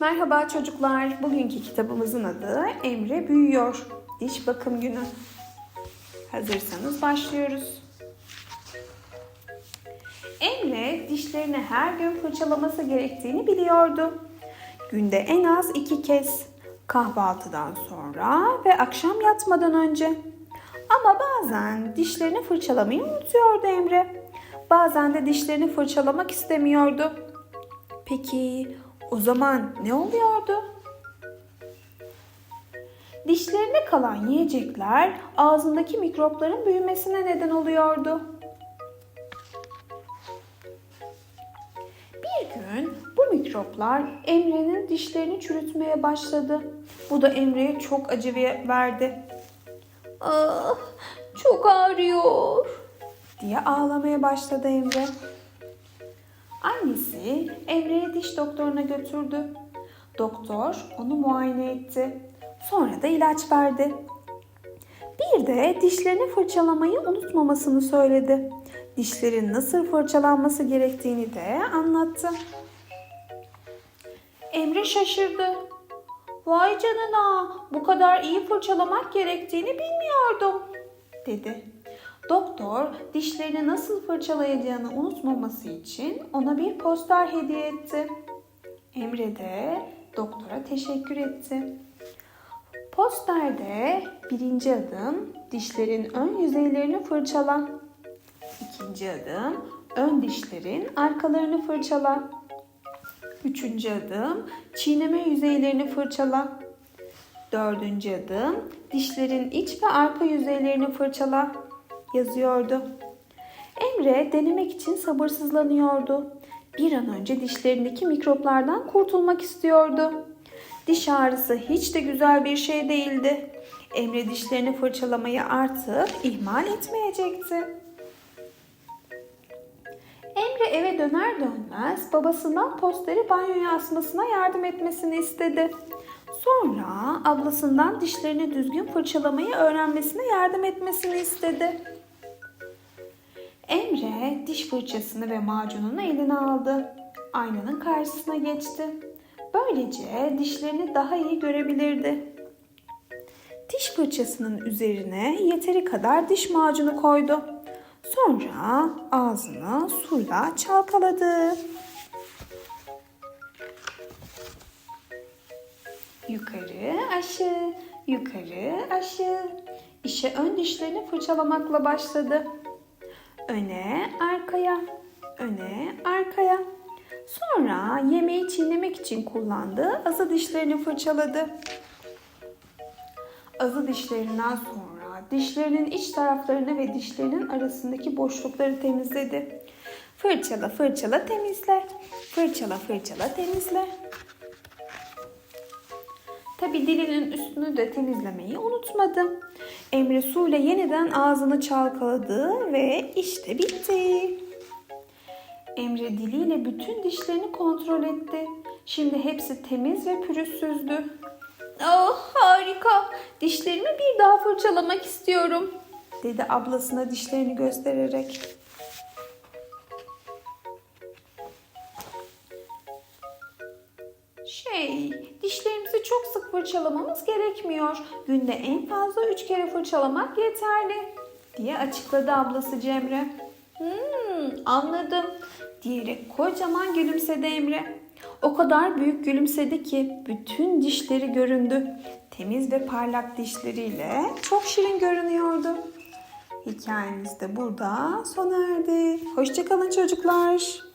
Merhaba çocuklar. Bugünkü kitabımızın adı Emre Büyüyor. Diş bakım günü. Hazırsanız başlıyoruz. Emre dişlerini her gün fırçalaması gerektiğini biliyordu. Günde en az iki kez. Kahvaltıdan sonra ve akşam yatmadan önce. Ama bazen dişlerini fırçalamayı unutuyordu Emre. Bazen de dişlerini fırçalamak istemiyordu. Peki o zaman ne oluyordu? Dişlerine kalan yiyecekler ağzındaki mikropların büyümesine neden oluyordu. Bir gün bu mikroplar Emre'nin dişlerini çürütmeye başladı. Bu da Emre'ye çok acı verdi. Ah, çok ağrıyor diye ağlamaya başladı Emre. Annesi Emre'yi diş doktoruna götürdü. Doktor onu muayene etti. Sonra da ilaç verdi. Bir de dişlerini fırçalamayı unutmamasını söyledi. Dişlerin nasıl fırçalanması gerektiğini de anlattı. Emre şaşırdı. Vay canına bu kadar iyi fırçalamak gerektiğini bilmiyordum dedi. Doktor dişlerini nasıl fırçalayacağını unutmaması için ona bir poster hediye etti. Emre de doktora teşekkür etti. Posterde birinci adım dişlerin ön yüzeylerini fırçala. İkinci adım ön dişlerin arkalarını fırçala. Üçüncü adım çiğneme yüzeylerini fırçala. Dördüncü adım dişlerin iç ve arka yüzeylerini fırçala yazıyordu. Emre denemek için sabırsızlanıyordu. Bir an önce dişlerindeki mikroplardan kurtulmak istiyordu. Diş ağrısı hiç de güzel bir şey değildi. Emre dişlerini fırçalamayı artık ihmal etmeyecekti. Emre eve döner dönmez babasından posteri banyoya asmasına yardım etmesini istedi. Sonra ablasından dişlerini düzgün fırçalamayı öğrenmesine yardım etmesini istedi. Emre diş fırçasını ve macununu eline aldı. Aynanın karşısına geçti. Böylece dişlerini daha iyi görebilirdi. Diş fırçasının üzerine yeteri kadar diş macunu koydu. Sonra ağzını suyla çalkaladı. Yukarı aşağı, yukarı aşağı. İşe ön dişlerini fırçalamakla başladı. Öne, arkaya, öne, arkaya. Sonra yemeği çiğnemek için kullandığı azı dişlerini fırçaladı. Azı dişlerinden sonra dişlerinin iç taraflarını ve dişlerinin arasındaki boşlukları temizledi. Fırçala fırçala temizle. Fırçala fırçala temizle. Tabi dilinin üstünü de temizlemeyi unutmadı. Emre suyla yeniden ağzını çalkaladı ve işte bitti. Emre diliyle bütün dişlerini kontrol etti. Şimdi hepsi temiz ve pürüzsüzdü. Oh harika. Dişlerimi bir daha fırçalamak istiyorum. Dedi ablasına dişlerini göstererek. Şey, dişlerimizi çok sık fırçalamamız gerekmiyor. Günde en fazla üç kere fırçalamak yeterli. Diye açıkladı ablası Cemre. Hmm, anladım. Diyerek kocaman gülümsedi Emre. O kadar büyük gülümsedi ki bütün dişleri göründü. Temiz ve parlak dişleriyle çok şirin görünüyordu. Hikayemiz de burada sona erdi. Hoşçakalın çocuklar.